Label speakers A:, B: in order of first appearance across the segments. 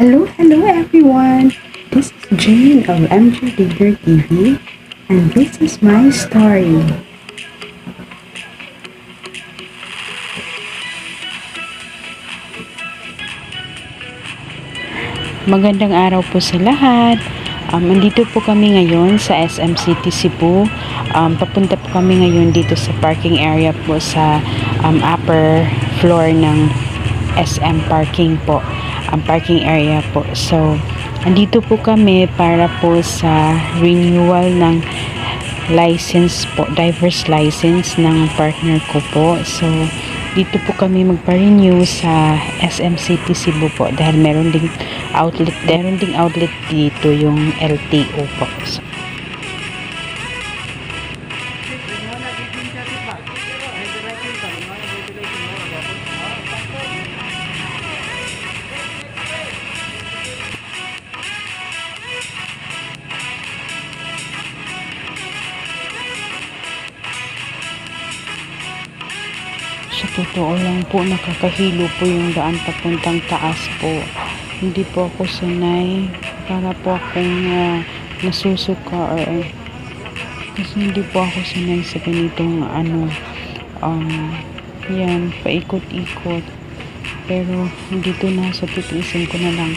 A: Hello, hello everyone. This is Jane of MJ Digger TV and this is my story. Magandang araw po sa lahat. Um, andito po kami ngayon sa SM City Cebu. Um, papunta po kami ngayon dito sa parking area po sa um, upper floor ng SM parking po. Ang parking area po. So, andito po kami para po sa renewal ng license po, diverse license ng partner ko po. So, dito po kami magpa-renew sa SM City Cebu po dahil meron ding outlet, meron ding outlet dito yung LTO po. So, Sa totoo lang po, nakakahilo po yung daan papuntang taas po. Hindi po ako sanay. Para po akong ah, nasusuka or eh, kasi hindi po ako sanay sa ganitong ano um, yan, paikot-ikot. Pero dito na sa titiisin ko na lang.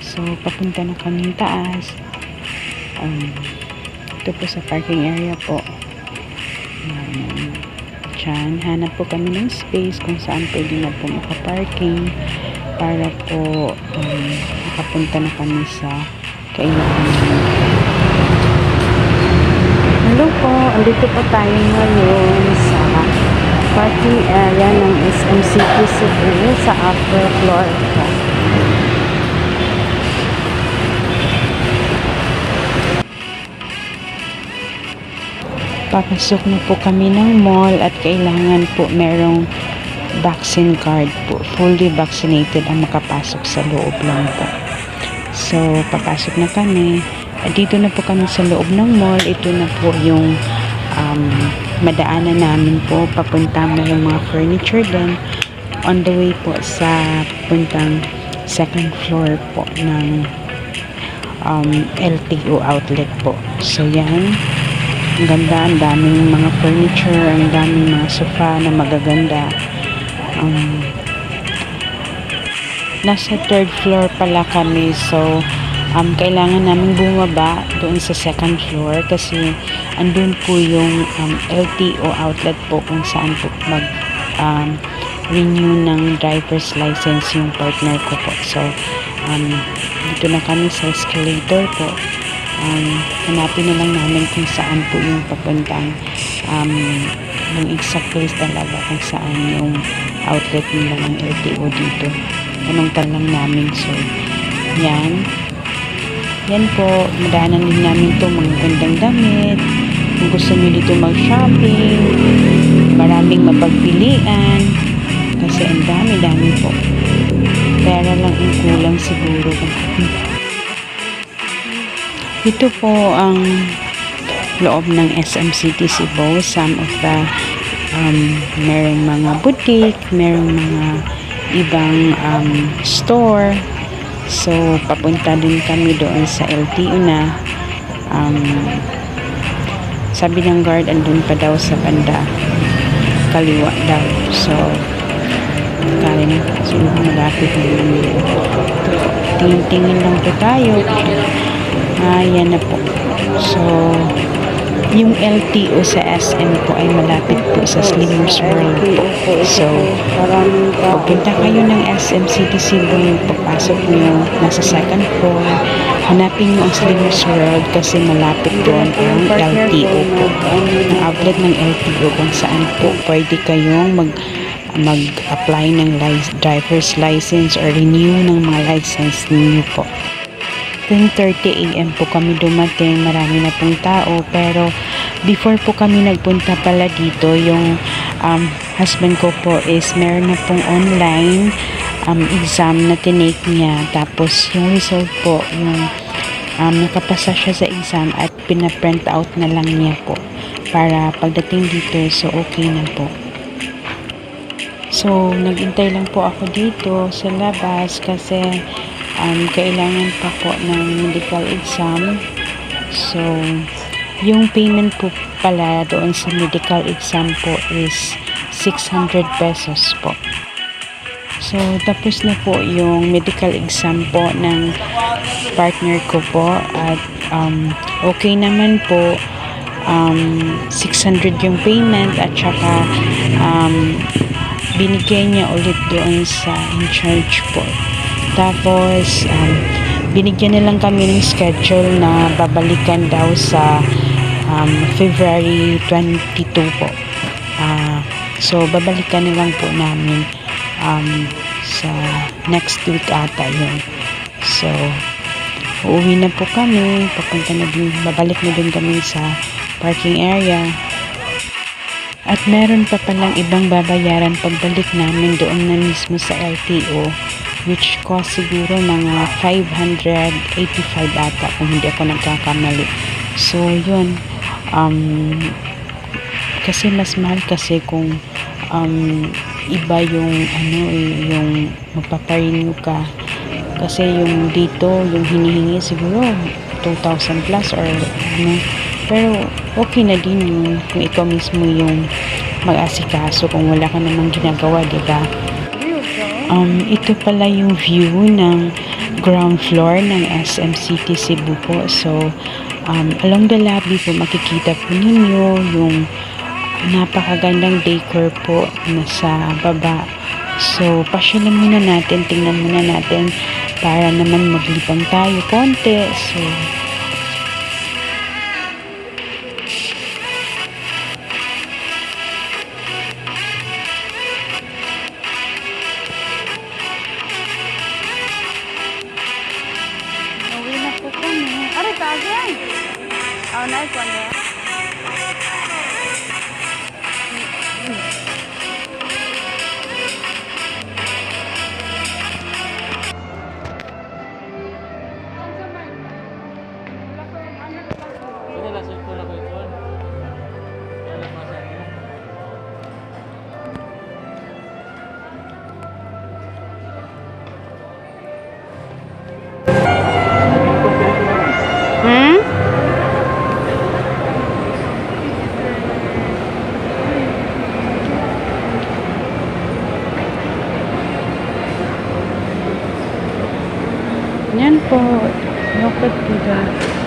A: So, papunta na kami taas. Um, ito po sa parking area po. Yan. Diyan, hanap po kami ng space kung saan pwede na po makaparking para po um, makapunta na kami sa kailangan. Hello po, andito po tayo ngayon sa parking area ng SM City Cebu sa upper floor Papasok na po kami ng mall at kailangan po merong vaccine card po. Fully vaccinated ang makapasok sa loob lang po. So, papasok na kami. At dito na po kami sa loob ng mall. Ito na po yung um, madaanan namin po. Papunta mo yung mga furniture din. On the way po sa puntang second floor po ng um, LTO outlet po. So, yan. Ang ganda, ang daming mga furniture, ang daming mga sofa na magaganda. Um, nasa third floor pala kami, so um, kailangan namin bumaba doon sa second floor kasi andun po yung um, LTO outlet po kung saan po mag um, renew ng driver's license yung partner ko po. So, um, dito na kami sa escalator po um, hanapin na lang namin kung saan po yung papuntang um, yung exact place talaga kung saan yung outlet nila ng LTO dito. Tanong lang namin so yan. Yan po. Madaanan din namin to mga gandang damit. Kung gusto nyo dito mag shopping maraming mapagpilian. Kasi ang dami dami po. Pera lang ang kulang siguro ito po ang loob ng SM City Cebu. Some of the um, merong mga boutique, merong mga ibang um, store. So, papunta din kami doon sa LTO na. Um, sabi ng guard, andun pa daw sa banda. Kaliwa daw. So, kaya na. So, malapit na namin. Tingin-tingin lang po tayo. Ayan na po. So, yung LTO sa SM po ay malapit po sa Slimmers World po. So, pagpunta kayo ng SM City Cebu, yung papasok nyo, nasa second floor, hanapin nyo ang Slimmers World kasi malapit doon ang LTO po. Ang outlet ng LTO kung saan po pwede kayong mag mag-apply ng driver's license or renew ng mga license ninyo po. 10.30 a.m. po kami dumating. Marami na pong tao. Pero before po kami nagpunta pala dito, yung um, husband ko po is meron na pong online um, exam na tinake niya. Tapos yung result po, yung um, nakapasa siya sa exam at pinaprint out na lang niya po para pagdating dito so okay na po. So, nagintay lang po ako dito sa labas kasi um, kailangan pa po ng medical exam. So, yung payment po pala doon sa medical exam po is 600 pesos po. So, tapos na po yung medical exam po ng partner ko po at um, okay naman po um, 600 yung payment at saka um, binigay niya ulit doon sa in charge po. Tapos, um, binigyan na lang kami ng schedule na babalikan daw sa um, February 22 po. Ah, so, babalikan na lang po namin um, sa next week ata yun. So, uuwi na po kami. Papunta na din, babalik na din kami sa parking area. At meron pa palang ibang babayaran pagbalik namin doon na mismo sa LTO which cost siguro mga 585 ata kung hindi ako nagkakamali. So, yun. Um, kasi mas mahal kasi kung um, iba yung ano eh, yung magpaparenew ka kasi yung dito yung hinihingi siguro 2,000 plus or ano pero okay na din yun kung ikaw mismo yung mag-asikaso kung wala ka namang ginagawa diba um, ito pala yung view ng ground floor ng SM City Cebu po so um, along the lobby po makikita po ninyo yung napakagandang decor po na sa baba. So, pasyalan muna natin, tingnan muna natin para naman maglibang tayo konti. So, Oh, nice one. Yan po. Lokot po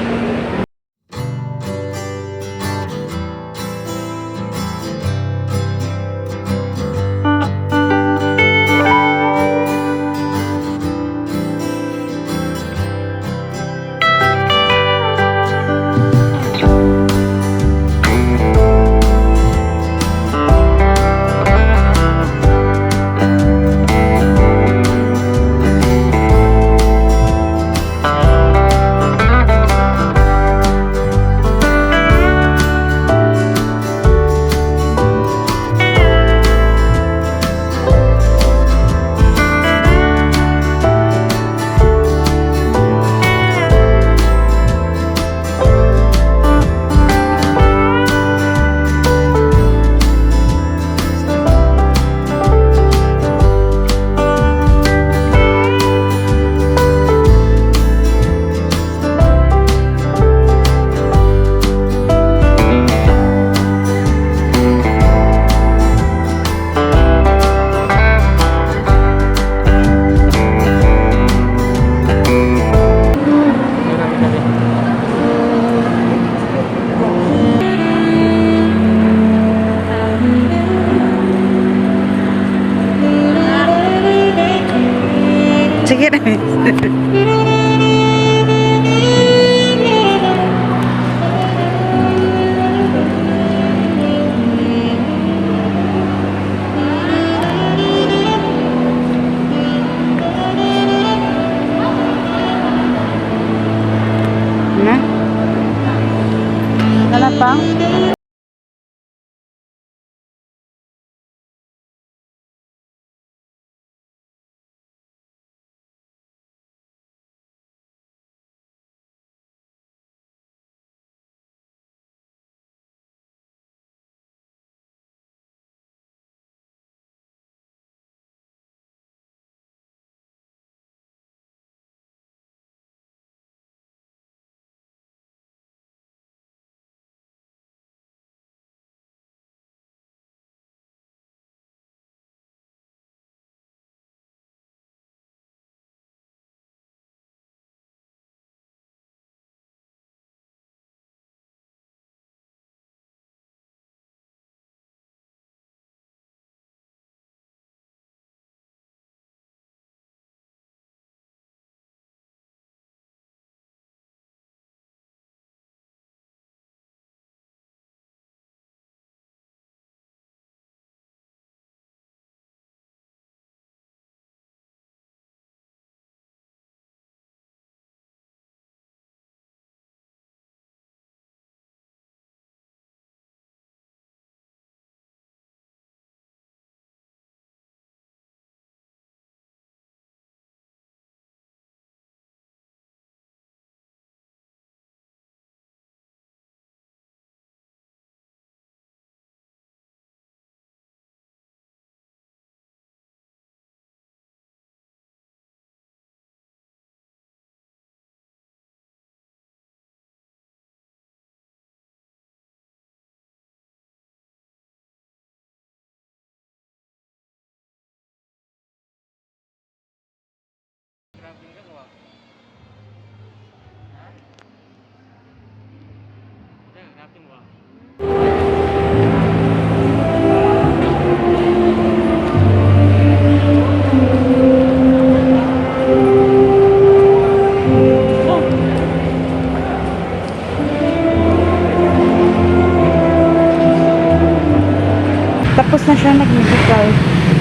B: siya nag-medical.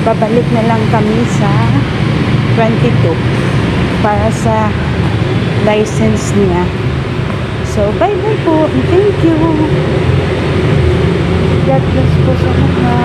B: Babalik na lang kami sa 22 para sa license niya. So, bye-bye po. Thank you. God bless po sa mga